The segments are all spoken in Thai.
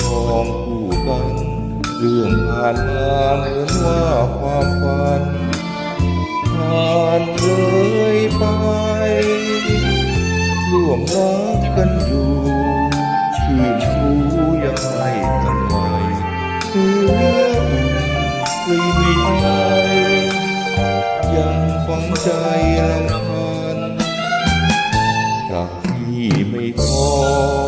ครองคู่กัน เรื่องผ่านมาเห็นว่าความฝันผ่านเลยไปร่วมรักกันอยู่ชื่นชูยังไงกันไหมเพื่ออุ่นปรีดีใยังฟังใจลำพันจากที่ไม่พอ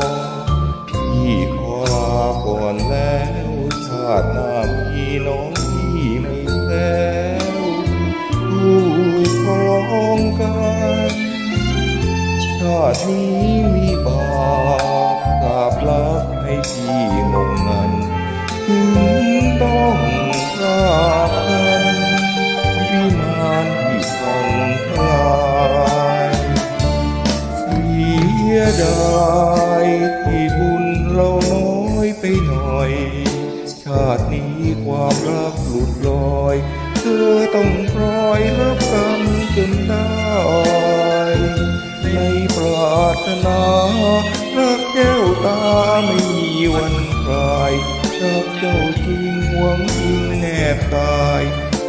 ก่อนแล้วชาติหน้าพี่น้องพี่ไม่แพ้วผู้ครองกันชาตินี้มีบาปกราบลักให้พี่งงงันถึงต้องพรากกันวิมานที่พังทลายเสียดายที่บุาตินี้ความรักหลุดลอย เธอต้องปล่อยรับกรรมจนได้ในปรารถนารักแก้วตาไม่มีวันคลายรักเจ้าจริงหวังอิงแนบกาย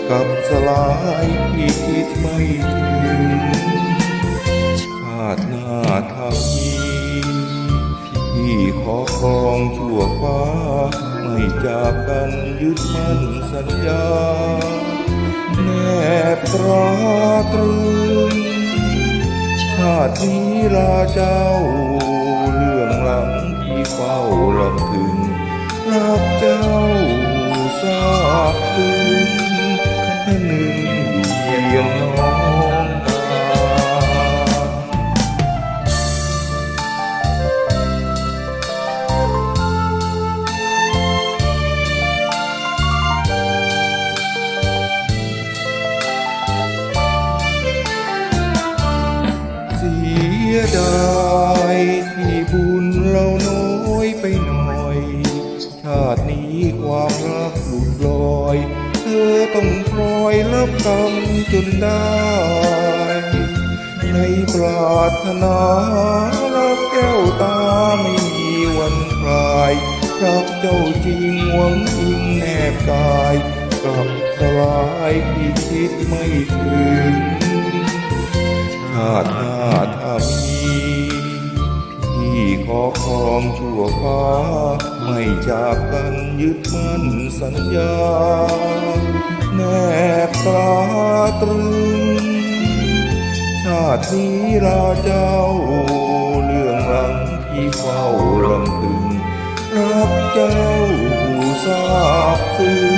กับสลายที่คิดไม่ถึงชาติหน้าทางนี้พี่ขอครอง จากกันยึดมั่นสัญญา แนบตราตรึง ชาตินี้ลาเจ้า เรื่องหลังที่เฝ้าลำถึง รักเจ้าทราบซึ้ง ไปหน่อย ชาตินี้ความรักหลุดลอย เธอต้องปล่อยรับกรรมจนได้ ในปรารถนารักแก้วตาไม่มีวันคลายรักเจ้าจริงหวังอิงแนบกายกลับสลายที่คิดไม่ถึงชาติหน้าถ้ามี พี่ขอครองชั่วฟ้า ไม่จากกันยึดมั่นสัญญา แนบตราตรึง ชาตินี้ลาเจ้า เรื่องหลังที่เฝ้าลำพึง รักเจ้าทราบซึ่ง